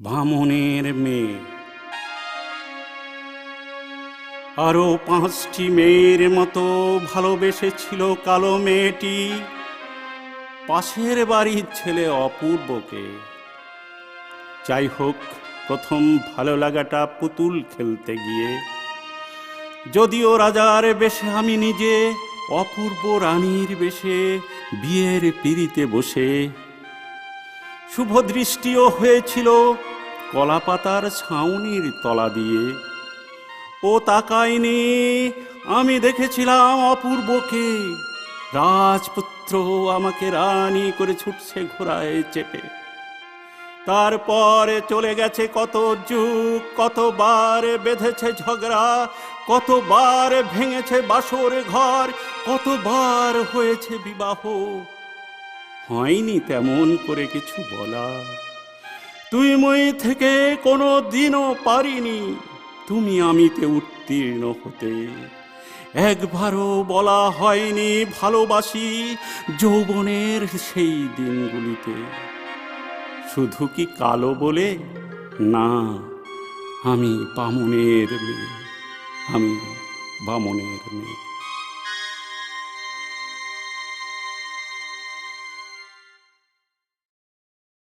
বামনের মেয়ে। আরও পাঁচটি মেয়ের মতো ভালোবেসেছিল কালো মেয়েটি। পাশের বাড়ির ছেলে অপূর্বকে। যাই হোক, প্রথম ভালো লাগাটা পুতুল খেলতে গিয়ে। যদিও রাজার বেশে আমি নিজে, অপূর্ব রানীর বেশে, বিয়ের পিড়িতে বসে। শুভ দৃষ্টিও হয়েছিল কলাপাতার ছাউনির তলা দিয়ে। ও তাকায়নি, আমি দেখেছিলাম অপূর্বকে। রাজপুত্র আমাকে রানী করে ছুটছে ঘোড়ায় চেপে। তারপরে চলে গেছে কত যুগ, কতবার বেঁধেছে ঝগড়া, কতবার ভেঙেছে বাসর ঘর, কতবার হয়েছে বিবাহ। হয়নি তেমন করে কিছু বলা। তুই মই থেকে কোনো দিনও পারিনি, তুমি আমিতে উত্তীর্ণ হতে। একবারও বলা হয়নি ভালোবাসি যৌবনের সেই দিনগুলিতে। শুধু কি কালো বলে? না, আমি বামনের মেয়ে, আমি বামনের মেয়ে।